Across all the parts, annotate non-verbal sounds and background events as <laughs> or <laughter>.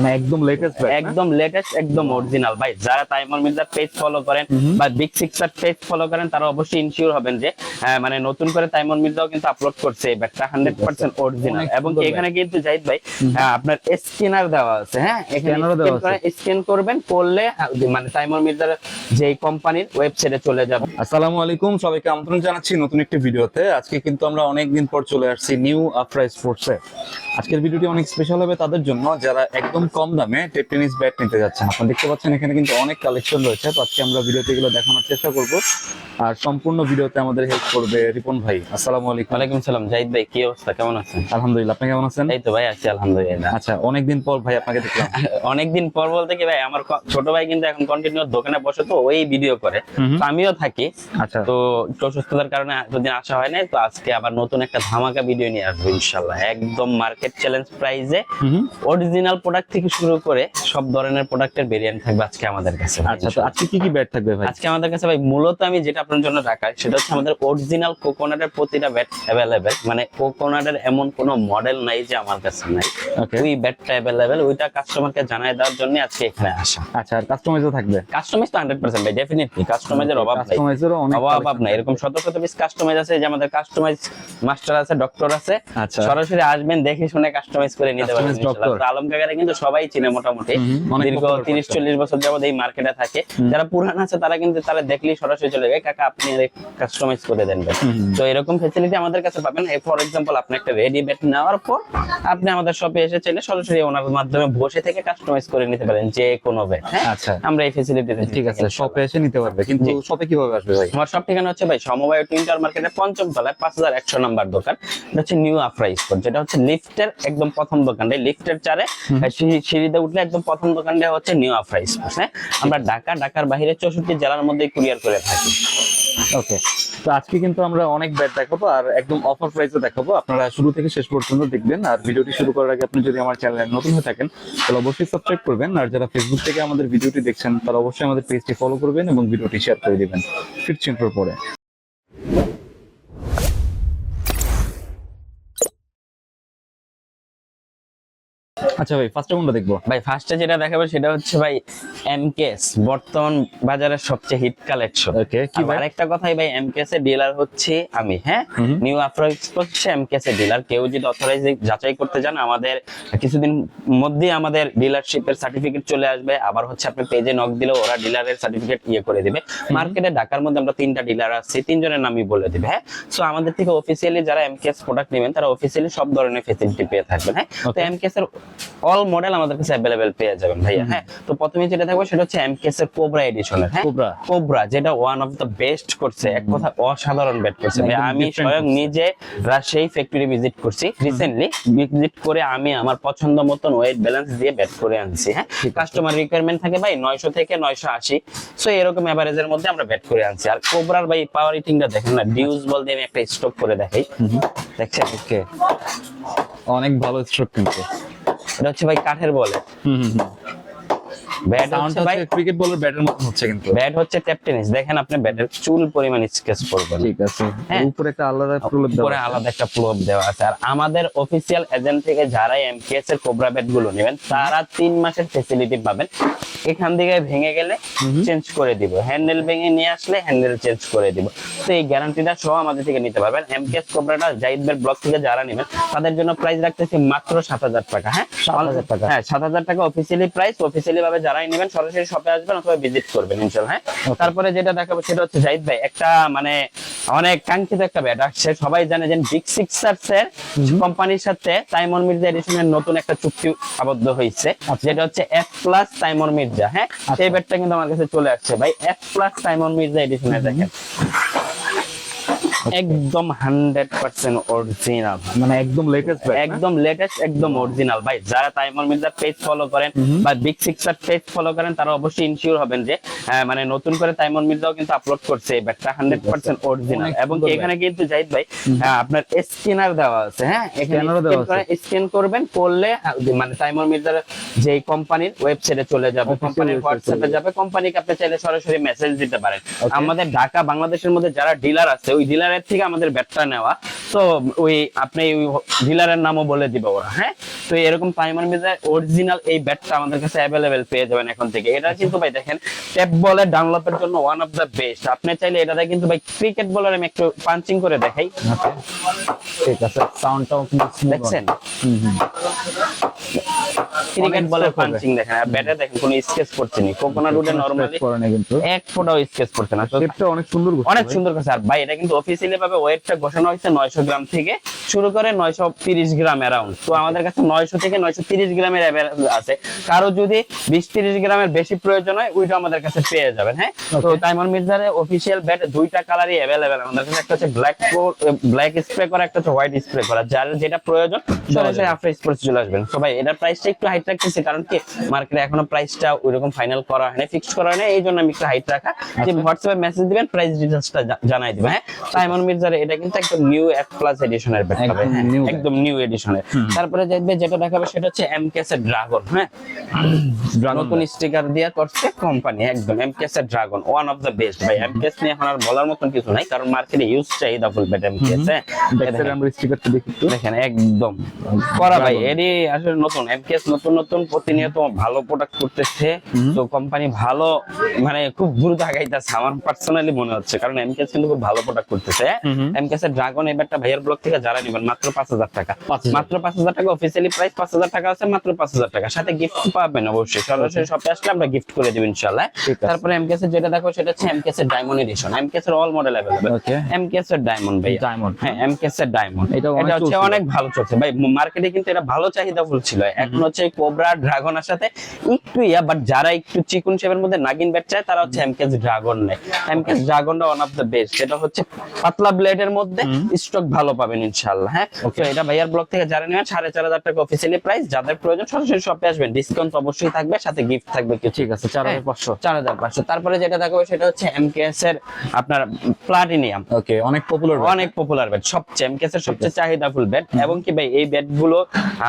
মানে একদম লেটেস্ট একদম লেটেস্ট একদম অরিজিনাল ভাই যারা তাইমুর পেজ ফলো করেন বা বিগ সিক্সার পেজ ফলো করেন তারা অবশ্যই ইনশিওর হবেন যে মানে নতুন করে তাইমুর মির্জাও কিন্তু আপলোড করছে এই ব্যাগটা হান্ড্রেড পার্সেন্ট অরিজিনাল এবং এখানে কিন্তু জাহিদ ভাই আপনার স্ক্যানার দেওয়া আছে হ্যাঁ? এখানে। স্ক্যান করবেন করলে মানে তাইমুর মির্জার যে কোম্পানির ওয়েবসাইটে চলে যাবে। আসসালামু আলাইকুম সবাইকে আমন্ত্রণ জানাচ্ছি নতুন একটি ভিডিওতে। আজকে কিন্তু আমরা অনেক দিন পর চলে আসছি নিউ আফরা স্পোর্টসে আজকের ভিডিওটি অনেক স্পেশাল হবে তাদের জন্য যারা একদম কম দামে টেপ টেনিস ব্যাট নিতে যাচ্ছেন। আপনারা দেখতে পাচ্ছেন এখানে কিন্তু অনেক কালেকশন রয়েছে। তো আজকে আমরা ভিডিওতে এগুলো দেখানোর চেষ্টা করব। আর সম্পূর্ণ ভিডিওতে আমাদের হেল্প করবে রিপন ভাই। আসসালামু আলাইকুম। ওয়ালাইকুম সালাম জাহিদ ভাই কি অবস্থা? কেমন আছেন? আলহামদুলিল্লাহ আপনি কেমন আছেন? এই তো ভাই আছি আলহামদুলিল্লাহ। আচ্ছা অনেকদিন পর ভাই আপনাকে দেখলাম। <laughs> অনেকদিন পর বলতে কি ভাই আমার ছোট ভাই কিন্তু এখন কন্টিনিউ দোকানে বসে তো ওই ভিডিও করে। তো আমিও থাকি। আচ্ছা। তো একটু অসুস্থতার কারণে এতদিন আসা হয় নাই তো আজকে আবার নতুন একটা ধামাকা ভিডিও নিয়ে আসব ইনশাল্লাহ একদম মার্কেট চ্যালেঞ্জ প্রাইজে অরিজিনাল প্রোডাক্ট থেকে শুরু করে সব ধরনের প্রোডাক্টের ভেরিয়েন্ট থাকবে আজকে আমাদের কাছে আচ্ছা তো আজকে কি কি ব্যাট থাকবে ভাই? আজকে আমাদের কাছে ভাই মূলত আমি যেটা আপনার জন্য রাখাই সেটা হচ্ছে আমাদের অরিজিনাল কোকোনাটের প্রতিটা ব্যাট অ্যাভেলেবেল মানে কোকোনাটের এমন কোনো মডেল নাই যে আমার কাছে নাই। ওই ব্যাটটা অ্যাভেলেবেল ওইটা কাস্টমারকে জানাই দেওয়ার জন্য আজকে এখানে আসা। আচ্ছা আর কাস্টমাইজও থাকবে? কাস্টমাইজ তো হান্ড্রেড পার্সেন্ট ভাই ডেফিনেটলি কাস্টমাইজের অভাব নাই। কাস্টমাইজেরও অনেক অভাব নাই। এরকম শত শত পিস কাস্টমাইজ আছে যে আমাদের কাস্টমাইজ মাস্টার আছে ডক্টর আছে। আচ্ছা। সরাসরি আসবেন দেখে শুনে কাস্টমাইজ করে নিতে পারবেন আলম কাকারে কিন্তু সবাই চিনে মোটামুটি। দীর্ঘ তিরিশ চল্লিশ বছর যাবত এই মার্কেটে থাকে। যারা পুরান আছে তারা কিন্তু তারা দেখলেই সরাসরি চলে যাবে কাকা আপনি কাস্টমাইজ করে দেন। তো এরকম ফেসিলিটি আমাদের কাছে পাবেন। ফর এক্সাম্পল আপনি একটা রেডি বেড নেওয়ার পর আপনি আমাদের শপে এসে চাইলে সরাসরি ওনার মাধ্যমে বসে থেকে কাস্টমাইজ করে নিতে পারেন যে কোনো বেড হ্যাঁ? আচ্ছা। আমরা এই ফেসিলিটি ঠিক আছে শপে এসে নিতে পারবে। কিন্তু শপে কীভাবে আসবে ভাই? আমার সব ঠিকানা হচ্ছে ভাই সমবায় টুইন্টার মার্কেটের পঞ্চম তলায় পাঁচ হাজার একশো নাম্বার দোকান। এটা হচ্ছে নিউ আফরা স্পোর্ট যেটা হচ্ছে লিফটের একদম প্রথম দোকানটা লিফটের চারে সিঁড়িতে উঠলে একদম প্রথম দোকানটা হচ্ছে নিউ আফরা হ্যাঁ? আমরা ঢাকা, ঢাকার বাইরে চৌষট্টি জেলার মধ্যে কুরিয়ার করে থাকি। ওকে তো আজকে কিন্তু আমরা অনেক ব্যাট দেখাবো আর একদম অফার প্রাইসে দেখাবো। আপনারা শুরু থেকে শেষ পর্যন্ত দেখবেন। আর ভিডিওটি শুরু করার আগে আপনি যদি আমার চ্যানেলে নতুন হয়ে থাকেন, তাহলে অবশ্যই সাবস্ক্রাইব করবেন। আর যারা ফেসবুক থেকে আমাদের ভিডিওটি দেখছেন, তারা অবশ্যই আমাদের পেজটি ফলো করবেন এবং ভিডিওটি শেয়ার করে দিবেন। ফিরছি একটু পরে। আচ্ছা ভাই ফার্স্টে কোনটা দেখব? ভাই ফার্স্টে যেটা দেখাবো সেটা হচ্ছে ভাই এমকেএস বর্তমান বাজারের সবচেয়ে হিট কালেকশন ওকে কি ভাই? আরেকটা কথাই ভাই এমকেএস এর ডিলার হচ্ছে আমি হ্যাঁ? নিউ আফ্রো হচ্ছে এমকেএস এর ডিলার কেউ যদি অথরাইজ যাচাই করতে যান আমাদের কিছুদিন মধ্যে আমাদের ডিলারশিপের সার্টিফিকেট চলে আসবে। আবার হচ্ছে আপনি পেজে নক দিলে ওরা ডিলারের সার্টিফিকেট ইয়ে করে দিবে। মার্কেটে ঢাকার মধ্যে আমরা তিনটা ডিলার আছি তিনজনের নামই বলে দিবে হ্যাঁ? সো আমাদের থেকে অফিসিয়ালি যারা এমকেএস প্রোডাক্ট নেবেন তারা অফিসিয়ালি সব ধরনের ফেসিলিটি পেয়ে থাকবেন হ্যাঁ? তো. এমকেএস এর অল মডেল আমাদের কাছে অ্যাভেলেবেল পেয়ে যাবেন ভাইয়া হ্যাঁ? তো প্রথমে যেটা থাকবে সেটা হচ্ছে এমকেএস এর কোবরা এডিশনের হ্যাঁ? Cobra। কোবরা যেটা ওয়ান অফ দ্য বেস্ট করছে এক কথা অসাধারণ ব্যাট করছে ভাই আমি স্বয়ং নিজে রাজশাহী ফ্যাক্টরি ভিজিট করছি রিসেন্টলি ভিজিট করে আমি আমার পছন্দ মতন ওয়েট ব্যালেন্স দিয়ে ব্যাট করে আনছি হ্যাঁ? কাস্টমার রিকোয়ারমেন্ট থাকে ভাই নয়শো থেকে নয়শো আশি। সো এরকম এভারেজের মধ্যে আমরা ব্যাট করে আনছি। আর কোবরার ভাই পাওয়ার রিটিংটা দেখেন না ডিউজ বল দিয়ে আমি একটা স্টপ করে দেখাই। দেখছেন? ওকে অনেক ভালো স্ট্রোক কিন্তু। এটা হচ্ছে ভাই কাঠের বলে। ব্যাট হচ্ছে ভাই ক্রিকেট বলের ব্যাটের মতো হচ্ছে কিন্তু। ব্যাট হচ্ছে ট্যাপ টেনিস দেখেন আপনি ব্যাটের চুল পরিমাণ স্কেচ করবেন। ঠিক আছে। হ্যাঁ। উপরে একটা আলাদা দেওয়া উপরে আলাদা একটা দেওয়া আছে। আর আমাদের অফিসিয়াল এজেন্ট থেকে যারা এমকেএস এর কোবরা ব্যাটগুলো নেবেন তারা তিন মাসের ফেসিলিটি পাবেন। এখান থেকে ভেঙে গেলে চেঞ্জ করে দিব। হ্যান্ডেল ভেঙে নিয়ে আসলে হ্যান্ডেল চেঞ্জ করে দিব। তো এই গ্যারান্টিটা সহ আমাদের থেকে নিতে পারবেন। এমকেএস কোবরাটা জাহিদ বেল ব্লক থেকে যারা নেবেন তাদের জন্য প্রাইস রাখতেছি মাত্র সাত হাজার টাকা হ্যাঁ? 7,000 টাকা। হ্যাঁ সাত হাজার টাকা অফিসিয়ালি প্রাইস অফিসিয়ালি ভাবে যারাই নেবেন সরাসরি শপে আসবেন অথবা ভিজিট করবেন ইনশাল্লাহ হ্যাঁ? তারপরে যেটা দেখাবো সেটা হচ্ছে জাহিদ ভাই একটা মানে অনেক কাঙ্ক্ষিত একটা ব্যাট আসছে সবাই জানে যে বিগ সিক্সার্স এর কোম্পানির সাথে তাইমন মির্জা এডিশনের নতুন একটা চুক্তি আবদ্ধ হয়েছে যেটা হচ্ছে এফ প্লাস তাইমন মির্জা হ্যাঁ? সেই ব্যাটটা কিন্তু আমার কাছে চলে আসছে ভাই এফ প্লাস তাইমন মির্জা এডিশনের দেখেন। একদম হান্ড্রেড পার্সেন্ট অরিজিনাল মানে একদম লেটেস্ট একদম লেটেস্ট একদম অরিজিনাল ভাই যারা তাইমুর মির্জার পেজ ফলো করেন বা বিগ সিক্সার পেজ ফলো করেন তারা অবশ্যই ইনশিওর হবেন যে মানে নতুন করে তাইমুর মির্জাও কিন্তু আপলোড করছে এই ব্যাগটা হান্ড্রেড পার্সেন্ট অরিজিনাল এবং এখানে কিন্তু জাহিদ ভাই আপনার স্ক্যানার দেওয়া আছে হ্যাঁ? এখানে। স্ক্যান করবেন করলে আহ, মানে তাইমুর মির্জার যে কোম্পানির ওয়েবসাইটে চলে যাবে কোম্পানির হোয়াটসঅ্যাপে যাবে। কোম্পানিকে আপনি চাইলে সরাসরি মেসেজ দিতে পারেন। আমাদের ঢাকা বাংলাদেশের মধ্যে যারা ডিলার আছে ওই ডিলারে থেকে আমাদের ব্যাটটা নেওয়া। তো ওই আপনি ওই ডিলারের নামও বলে দিব ওরা হ্যাঁ? তো এরকম তাইমান মির্জার অরিজিনাল এই ব্যাটটা আমাদের কাছে অ্যাভেলেবেল পেয়ে যাবেন এখন থেকে। এটা কিন্তু ভাই দেখেন ট্যাপ বলের ডানলপের জন্য ওয়ান অফ দ্য বেস্ট আপনি চাইলে এটাতে কিন্তু ভাই ক্রিকেট বলার আমি একটু পাঞ্চিং করে দেখাই। ঠিক আছে সাউন্ডটাও দেখছেন? হুম হুম। ক্রিকেট পাঞ্চিং দেখেন আর ব্যাটে দেখেন কোনো স্কেচ পড়ছে নি। কোকোনাট উডে নরমালি এক ফোটাও স্কেচ পড়ছে না। শেপটা অনেক সুন্দর অনেক সুন্দর কাছে আর ভাই এটা কিন্তু অফিসিয়ালি ভাবে ওয়েটটা ঘোষণা হয়েছে নয়শো গ্রাম থেকে শুরু করে নয়শো তিরিশ গ্রাম অ্যারাউন্ড তো আমাদের কাছে নয়শো থেকে নয়শো তিরিশ গ্রামের available আছে। কারও যদি বিশ তিরিশ গ্রামের বেশি প্রয়োজন হয় ওইটা আমাদের কাছে পেয়ে যাবেন হ্যাঁ? তো তাইমন মির্জারের অফিসিয়াল ব্যাট দুইটা কালারই অ্যাভেলেবেল আমাদের কাছে একটা হচ্ছে ব্ল্যাক ব্ল্যাক স্প্রে করা একটা হচ্ছে হোয়াইট স্প্রে করা। যার যেটা প্রয়োজন সরাসরি আফটার স্পোর্টস চলে আসবেন। তো ভাই এটার প্রাইসটা একটু হাইট রাখতেছি কারণ কি মার্কেটে এখনও প্রাইসটা ওইরকম ফাইনাল করা হয়নি ফিক্সড করা হয়নি এই জন্য আমি একটু হাইট রাখা। যে হোয়াটসঅ্যাপে মেসেজ দিবেন প্রাইস ডিটেইলসটা জানাই দিবেন হ্যাঁ? সাইমন মির্জার এটা কিন্তু একদম নিউ এফ প্লাস এডিশনের ব্যাট হবে একদম নিউ এডিশনের তারপরে দেখবে যেটা দেখাবে সেটা হচ্ছে এমকেএস এর ড্রাগন হ্যাঁ? নতুন স্টিকার দিয়ে করছে কোম্পানি একদম এমকেএস এর dragon one of the best ভাই এমকেএস নিয়ে এখন আর বলার মতন কিছু নাই কারণ মার্কেটে ইউজ চাহিদা ফুল ব্যাট এমকেএস হ্যাঁ? দেখেন। আমরা স্টিকারটা দেখি দেখেন একদম। করা ভাই এরই আসলে নতুন। এমকেএস নতুন নতুন প্রতিনিয়ত ভালো প্রোডাক্ট করতেছে। তো কোম্পানি ভালো মানে খুব দ্রুত আগাইতেছে আমার পার্সোনালি মনে হচ্ছে। কারণ এমকেএস কিন্তু খুব ভালো প্রোডাক্ট করতেছে। এমকেএস এর ড্রাগন এবারটা ভাইয়ার ব্লগ থেকে যারা নেবেন মাত্র পাঁচ হাজার টাকা। মাত্র পাঁচ হাজার টাকা অফিসিয়ালি প্রাইস পাঁচ হাজার টাকা আছে মাত্র পাঁচ হাজার টাকা। সাথে গিফট পাবেন অবশ্যই। সরাসরি শপে আসলে আমরা গিফট করে দেব ইনশাল্লাহ ঠিক আছে। তারপরে এমকেএস এর যেটা দেখো সেটা হচ্ছে এমকেএস এর ডায়মন্ড এডিশন এমকেএস এর অল মডেল Okay. এমকেএস এর ডায়মন্ড ভাই ডায়মন্ড হ্যাঁ এমকেএস এর ডায়মন্ড এটা হচ্ছে অনেক ভালো চলছে। ভাই মার্কেটে কিন্তু এটা ভালো চাহিদা ফুল ছিল এখন হচ্ছে কোবরা ড্রাগনের সাথে একটু ইয়া বাট যারা একটু চিকুন শেপের মধ্যে নাগিন ব্যাট চায় তারা হচ্ছে এমকেএস ড্রাগন নেয়। এমকেএস ড্রাগনটা ওয়ান অফ দ্য বেস্ট এটা হচ্ছে পাতলা ব্লেডের মধ্যে স্টক ভালো পাবেন ইনশাআল্লাহ হ্যাঁ? তো এটা ভাইয়ার ব্লগ থেকে যারা নেবেন সাড়ে চার হাজার টাকা অফিসিয়ালি প্রাইস যাদের প্রয়োজন সরাসরি শপে আসবেন। ডিসকাউন্ট অবশ্যই থাকবে সাথে গিফট থাকবে কিছু। ঠিক আছে চার হাজার পাঁচশো। চার হাজার পাঁচশো। তারপরে যেটা থাকবে সেটা হচ্ছে এমকেএস এর আপনার প্লাটিনিয়াম ওকে অনেক পপুলার অনেক পপুলার ব্যাট সবচেয়ে এমকেসের সবচেয়ে চাহিদাফুল ব্যাট এবং কি ভাই এই ব্যাটগুলো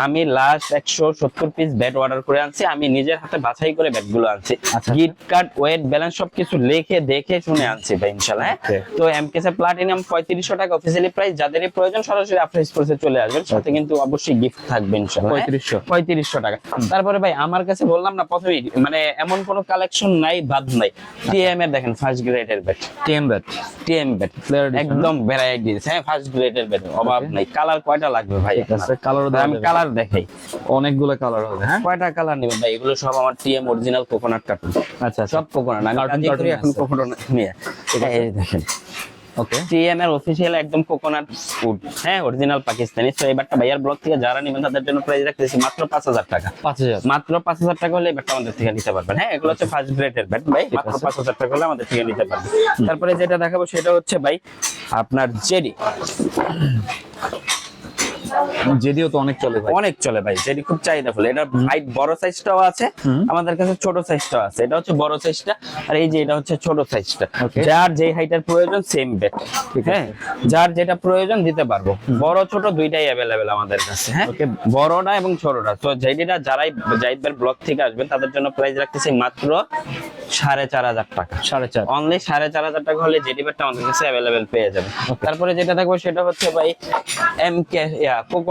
আমি লাস্ট একশো সত্তর পিস ব্যাট অর্ডার করে আনছি আমি নিজের হাতে বাছাই করে ব্যাটগুলো আনছি। আচ্ছা। গিট কার্ড ওয়েট ব্যালেন্স সবকিছু লিখে দেখে শুনে আনছি ভাই ইনশাল্লাহ হ্যাঁ? তো এমকেস এর প্লাটিনাম পঁয়ত্রিশশো টাকা অফিসিয়ালি প্রাইস যাদেরই প্রয়োজন সরাসরি আপনার স্পোর্টসে চলে আসবেন সাথে কিন্তু অবশ্যই গিফট থাকবে ইনশাল্লাহ হ্যাঁ? 3500 টাকা। তারপরে ভাই আমার কাছে বললাম না প্রথমেই মানে এমন কোনো কালেকশন নাই বাদ নাই। টিএম এর দেখেন ফার্স্ট গ্রেডের bat ten bat TM bat Player edition, একদম ভ্যারাইটিস হ্যাঁ ফার্স্ট গ্রেডের ব্যাট অভাব নাই। কালার কয়টা লাগবে ভাই আমি কালার দেখাই। অনেকগুলো কালার হবে হ্যাঁ? কয়টা কালার নেবেন ভাই? এগুলো সব আমার টিএম অরিজিনাল কোকোনাট কার্টুন আচ্ছা সব কোকোনাট আমি করি এখন কোকোনাট নিয়ে। এই দেখেন। ওকে টিএম এর অফিসিয়াল একদম কোকোনাট ফুড হ্যাঁ অরিজিনাল পাকিস্তানি। তো এবারটা ভাইয়ার ব্লগ থেকে যারা নেবেন তাদের জন্য প্রাইস রাখতেছি মাত্র পাঁচ হাজার টাকা। পাঁচ হাজার। মাত্র পাঁচ হাজার টাকা হলে ব্যাটটা আমাদের থেকে নিতে পারবেন। হ্যাঁ এগুলো হচ্ছে ফার্স্ট গ্রেডের ব্যাট ভাই। মাত্র আছে। পাঁচ হাজার টাকা হলে আমাদের থেকে নিতে পারবেন। তারপরে যেটা দেখাবো সেটা হচ্ছে ভাই আপনার জেডি যদিও তো অনেক চলে ভাই। অনেক চলে ভাই জেডি খুব চাহিদাফুল এটা হাইট বড় সাইজটাও আছে আমাদের কাছে ছোট সাইজটাও আছে। এটা হচ্ছে বড় সাইজটা আর এই যে এটা হচ্ছে ছোট সাইজটা যার যে হাইটের প্রয়োজন সেম ব্যাট ঠিক হ্যাঁ যার যেটা প্রয়োজন দিতে পারব। বড় ছোট দুইটাই অ্যাভেলেবেল আমাদের কাছে হ্যাঁ? বড়টা এবং ছোটটা। তো জেডিটা যারাই জাহিদবের ব্লক থেকে আসবেন তাদের জন্য প্রাইস রাখতেছি মাত্র সাড়ে চার হাজার টাকা। সাড়ে চার। অনলি সাড়ে চার হাজার টাকা হলে জেডি ব্যাটটা আমাদের কাছে অ্যাভেলেবেল পেয়ে যাবে তারপরে যেটা থাকবে সেটা হচ্ছে ভাই এম কে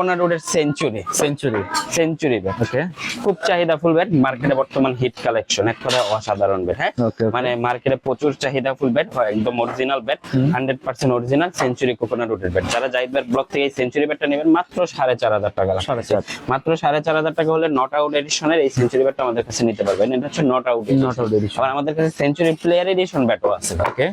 কোকোনাট রোডের century century century bat okay খুব চাহিদা ফুল ব্যাট মার্কেটে বর্তমান হিট কালেকশন এক কথা অসাধারণ ব্যাট হ্যাঁ. মানে মার্কেটে প্রচুর চাহিদা ফুল ব্যাট হয় একদম original bat hundred percent original century coconut রোডের ব্যাট যারা জাহিদ ব্যাট ব্লক থেকে এই সেঞ্চুরি ব্যাটটা নেবেন মাত্র সাড়ে চার হাজার টাকা। মাত্র সাড়ে চার হাজার টাকা হলে নট আউট এডিশনের এই সেঞ্চুরি ব্যাটটা আমাদের কাছে নিতে পারবেন। এটা হচ্ছে নট আউট out edition। আবার আমাদের কাছে সেঞ্চুরি প্লেয়ার এডিশন ব্যাটও আছে ওকে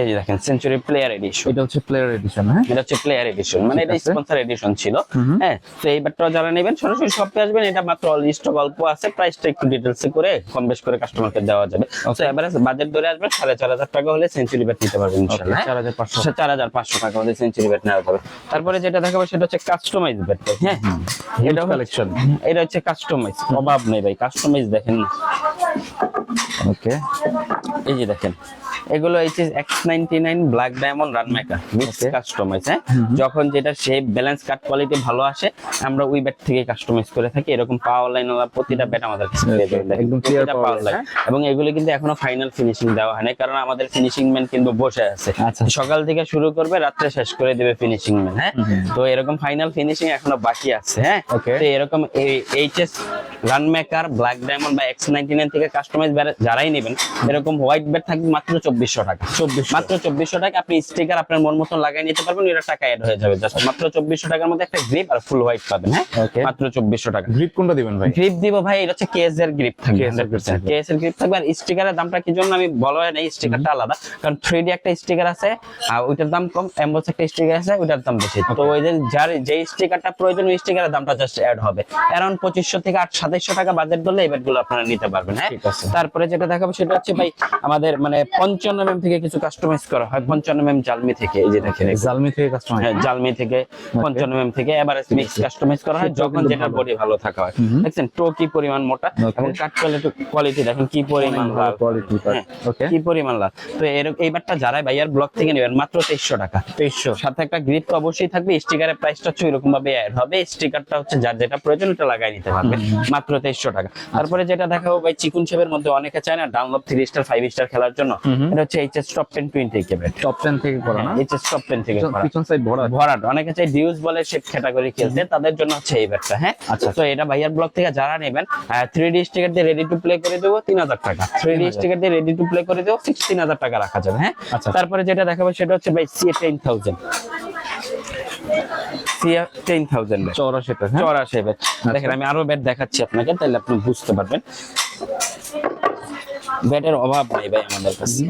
এই যে দেখেন সেঞ্চুরি প্লেয়ার এডিশন এটা হচ্ছে প্লেয়ার এডিশন হ্যাঁ? এটা হচ্ছে প্লেয়ার এডিশন মানে এটা স্পন্সর এডিশন ছিল। হ্যাঁ তো এই ব্যাটটা যারা নেবেন সরাসরি শপে আসবেন এটা মাত্র স্টক অল্প আছে প্রাইসটা একটু ডিটেলস করে কম বেশ করে কাস্টমারকে দেওয়া যাবে। তো এবারে বাজেট ধরে আসবেন সাড়ে চার হাজার টাকা হলে সেঞ্চুরি ব্যাট নিতে পারবেন ইনশাল্লাহ পাঁচশো। চার হাজার পাঁচশো টাকা হলে সেঞ্চুরি ব্যাট নেওয়া যাবে। তারপরে যেটা দেখাবো সেটা হচ্ছে কাস্টমাইজ ব্যাট হ্যাঁ? এটা কালেকশন এটা হচ্ছে কাস্টমাইজ অভাব নেই ভাই কাস্টমাইজ দেখেন না। ওকে এই যে দেখেন এগুলো HS X ninety nine black diamond run maker mix customise হ্যাঁ? যখন যেটা শেপ ব্যালেন্স কাট কোয়ালিটি ভালো আসে আমরা ওই ব্যাট থেকে কাস্টমাইজ করে থাকি। এরকম পাওয়ার লাইন ওলা প্রতিটা ব্যাট আমাদের যাবেন। একদম প্রতিটা power power এবং এগুলো কিন্তু এখনও ফাইনাল ফিনিশিং দেওয়া হয়নি কারণ আমাদের ফিনিশিং ম্যান কিন্তু বসে আছে। আচ্ছা। সকাল থেকে শুরু করবে রাত্রে শেষ করে দেবে ফিনিশিং ম্যান হ্যাঁ? তো এরকম ফাইনাল ফিনিশিং এখনও বাকি আছে হ্যাঁ. তো এরকম HS run maker black diamond বা এক্স নাইনটি নাইন থেকে কাস্টমাইজ যারাই নেবেন এরকম হোয়াইট ব্যাট থাকবে মাত্র চব্বিশশো টাকা। মাত্র চব্বিশশো টাকা আপনি স্টিকার আপনার মন মতো লাগিয়ে নিতে পারবেন এটা টাকা অ্যাড হয়ে যাবে। জাস্ট মাত্র চব্বিশশো টাকার মধ্যে একটা গ্রিপ আর ফুল হোয়াইট পাবেন হ্যাঁ? মাত্র চব্বিশশো টাকা। গ্রিপ কোনটা দিবেন ভাই? গ্রিপ দিব ভাই এটা হচ্ছে কেএস এর গ্রিপ থাকবে এর কেএস এর গ্রিপ থাকবে। আর স্টিকারের দামটা কি জন্য আমি বলা হয় না স্টিকারটা আলাদা। কারণ থ্রি ডি একটা স্টিকার আছে আর ওইটার দাম কম এমবস একটা স্টিকার আছে ওইটার দাম বেশি। তো ওই যে যার যে স্টিকারটা প্রয়োজন ওই স্টিকারের দামটা জাস্ট অ্যাড হবে। অ্যারাউন্ড পঁচিশশো থেকে আট সাতাইশশো টাকা বাজেট ধরলে এই ব্যাটগুলো আপনারা নিতে পারবেন হ্যাঁ? তারপরে যেটা দেখাবো সেটা হচ্ছে ভাই আমাদের মানে পঞ্চান্ন এম থেকে কিছু কাস্টমাইজ করা হয়। পঞ্চান্ন এম জালমি থেকে এই যে দেখেন জালমি থেকে কাস্টমার হ্যাঁ, জালমি থেকে পঞ্চান্ন এম থেকে এভারেজ মিক্স কাস্টমাইজ করা হয় যখন যেটা বডি ভালো। থাকা হয়। দেখছেন টো কি পরিমাণ মোটা? এবং কাট কোয়ালিটি কোয়ালিটি দেখেন কি পরিমাণ লাল। পায়। হ্যাঁ, কি পরিমাণ লাল। তো এরকম এইবারটা যারা ভাইয়ার ব্লক থেকে নেবেন মাত্র টাকা। সাথে একটা গ্রিপ তো অবশ্যই থাকবে স্টিকারের প্রাইসটা হচ্ছে এরকম ভাবে অ্যাড হবে স্টিকারটা হচ্ছে যার যেটা প্রয়োজন ওটা লাগাই নিতে পারবে। মাত্র তেইশশো টাকা। তারপরে যেটা দেখাবো ভাই চিকুন শেপের মধ্যে অনেকে চায় না download three star five star খেলার জন্য। এটা হচ্ছে এইচএস টপ টেন টোয়েন্টি কেবেল টপ টেন থেকে করা না? এইচএস টপ টেন থেকে করা। পিছন সাইড ভরা ভরাট। অনেকে চাই ডিউজ বলে শেপ ক্যাটাগরি খেলতে তাদের জন্য হচ্ছে এই ব্যাটটা হ্যাঁ? আচ্ছা। তো এটা ভাইয়ার ব্লক থেকে যারা নেবেন থ্রি ডি স্টিকার দিয়ে রেডি টু প্লে করে দেবো তিন হাজার টাকা। থ্রি ডি 3,000 স্টিকার দিয়ে রেডি টু প্লে করে দেবো সিক্সটিন হাজার টাকা রাখা যাবে হ্যাঁ? আচ্ছা। তারপরে যেটা দেখাবো সেটা হচ্ছে ভাই C ten thousand C ten thousand চওড়া সেটা হ্যাঁ? চড়া শেপের দেখেন আমি আরও ব্যাট দেখাচ্ছি আপনাকে তাহলে আপনি বুঝতে পারবেন। ব্যাটের অভাব নাই ভাই আমাদের কাছে।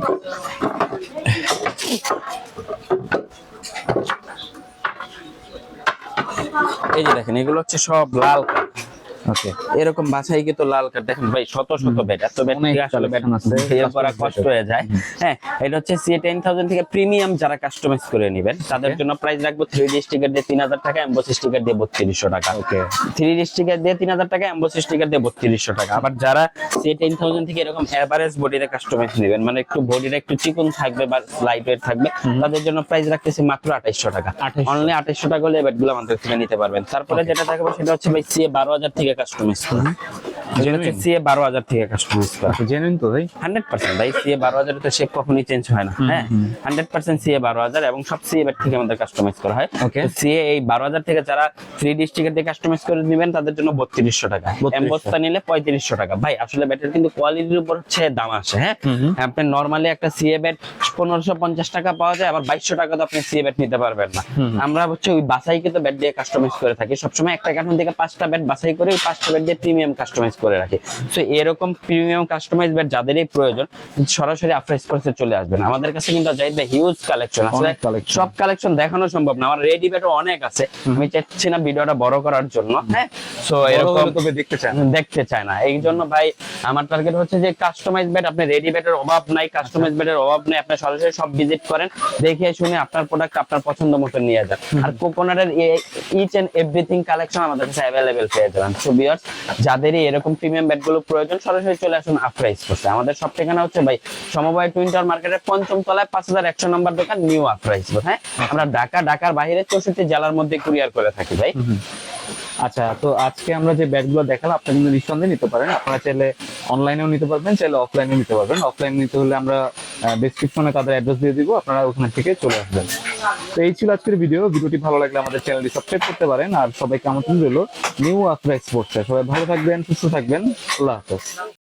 এই যে দেখেন এগুলো হচ্ছে সব লাল কাঠ ওকে এরকম বাছাই কিন্তু লাল কাঠ দেখেন ভাই শত শত ব্যাট এত ব্যাট আসলে ব্যাট আছে। বের করা কষ্ট হয়ে যায়। হ্যাঁ এটা হচ্ছে সি টেন থাউজেন্ড থেকে প্রিমিয়াম যারা কাস্টমাইজ করে নেবেন তাদের জন্য প্রাইস রাখব থ্রি ডি স্টিকার দিয়ে তিন হাজার টাকা এম্বস স্টিকার দিয়ে বত্রিশশো টাকা। ওকে থ্রি ডি স্টিকার দিয়ে তিন হাজার টাকা এম্বস স্টিকার দিয়ে বত্রিশশো টাকা। আবার যারা সি টেন থাউজেন্ড থেকে এরকম এভারেজ বডিতে কাস্টমাইজ নেবেন মানে একটু বডিটা একটু চিকন থাকবে বা লাইট ওয়েট থাকবে তাদের জন্য প্রাইস রাখতেছি মাত্র আঠাইশশো টাকা। 2800 অনলি আঠাইশশো টাকা হলে ব্যাটগুলো আমাদের থেকে নিতে পারবেন। তারপরে যেটা দেখাবো সেটা হচ্ছে ভাই সিএ বারো হাজার থেকে কাস্টমাইজ করা যেটা হচ্ছে সিএ বারো হাজার থেকে কাস্টমাইজ করা। জেনুইন তো ভাই? হান্ড্রেড পার্সেন্ট ভাই সিএ বারো হাজার তো শেপ কখনোই চেঞ্জ হয় না হ্যাঁ? হান্ড্রেড পার্সেন্ট সিএ বারো হাজার এবং সব সিএ ব্যাট থেকে আমাদের কাস্টমাইজ করা হয়। সিএ এই বারো হাজার থেকে যারা থ্রি ডিস্ট্রিক্টের দিয়ে কাস্টমাইজ করে নেবেন তাদের জন্য বত্রিশশো টাকা। 3200 নিলে পঁয়ত্রিশশো টাকা। ভাই আসলে ব্যাটের কিন্তু কোয়ালিটির উপর হচ্ছে দাম আসে হ্যাঁ? আপনি নর্মালি একটা সিএ ব্যাট পনেরোশো পঞ্চাশ টাকা পাওয়া যায় আবার বাইশশো টাকা তো আপনি সিএ ব্যাট নিতে পারবেন না। আমরা হচ্ছে ওই বাছাই কিন্তু ব্যাট দিয়ে কাস্টমাইজ করে থাকি। সবসময় একটা কার্টুন থেকে পাঁচটা ব্যাট বাছাই করে ওই পাঁচটা ব্যাট দিয়ে প্রিমিয়াম কাস্টমাইজ করে রাখি। তো এরকম প্রিমিয়াম কাস্টমাইজ ব্যাট যাদেরই প্রয়োজন সরাসরি আফটার স্পোর্টসে চলে আসবেন। আমাদের কাছে কিন্তু জাহিদ ভাই হিউজ কালেকশন আসলে সব কালেকশন দেখানো সম্ভব না। আমার রেডি ব্যাটও অনেক আছে। আমি চাচ্ছি না ভিডিওটা বড় করার জন্য। হ্যাঁ? তো এরকম তবে দেখতে চান দেখতে চায় না। এই জন্য ভাই আমার টার্গেট হচ্ছে যে কাস্টমাইজ বেড আপনি রেডি বেডের অভাব নাই কাস্টমাইজ বেডের অভাব নেই। আপনি সরাসরি সব ভিজিট করেন দেখে শুনে আপনার প্রোডাক্ট আপনার পছন্দ মতো নিয়ে যান। আর কোকোনাটের ইচ এন্ড এভরিথিং কালেকশন আমাদের কাছে অ্যাভেলেবেল পেয়ে যাবেন। সো বিয়ার্স যাদেরই এরকম প্রিমিয়াম বেডগুলো প্রয়োজন সরাসরি চলে আসুন আফরা স্পোর্টসে আমাদের সব ঠিকানা হচ্ছে ভাই সমবায় টুইন টাওয়ার মার্কেটের পঞ্চম তলায় পাঁচ হাজার একশো নম্বর দোকান নিউ আফরা স্পোর্টস হ্যাঁ? আমরা ঢাকা ঢাকার বাইরে চৌষট্টি জেলার মধ্যে কুরিয়ার করে থাকি ভাই। আচ্ছা তো আজকে আমরা যে ব্যাগগুলো দেখালাম আপনি কিন্তু নিঃসন্দেহে নিতে পারেন। আপনারা চাইলে অনলাইনেও নিতে পারবেন চাইলে অফলাইনে নিতে পারবেন। অফলাইনে নিতে হলে আমরা ডেসক্রিপশনে তাদের অ্যাড্রেস দিয়ে দিব আপনারা ওখান থেকে চলে আসবেন। তো এই ছিল আজকের ভিডিও ভিডিওটি ভালো লাগলে আমাদের চ্যানেলটি সাবস্ক্রাইব করতে পারেন। আর সবাইকে আমন্ত্রণ রইল নিউ আফ্রা স্পোর্টসে সবাই ভালো থাকবেন, সুস্থ থাকবেন। আল্লাহ হাফেজ।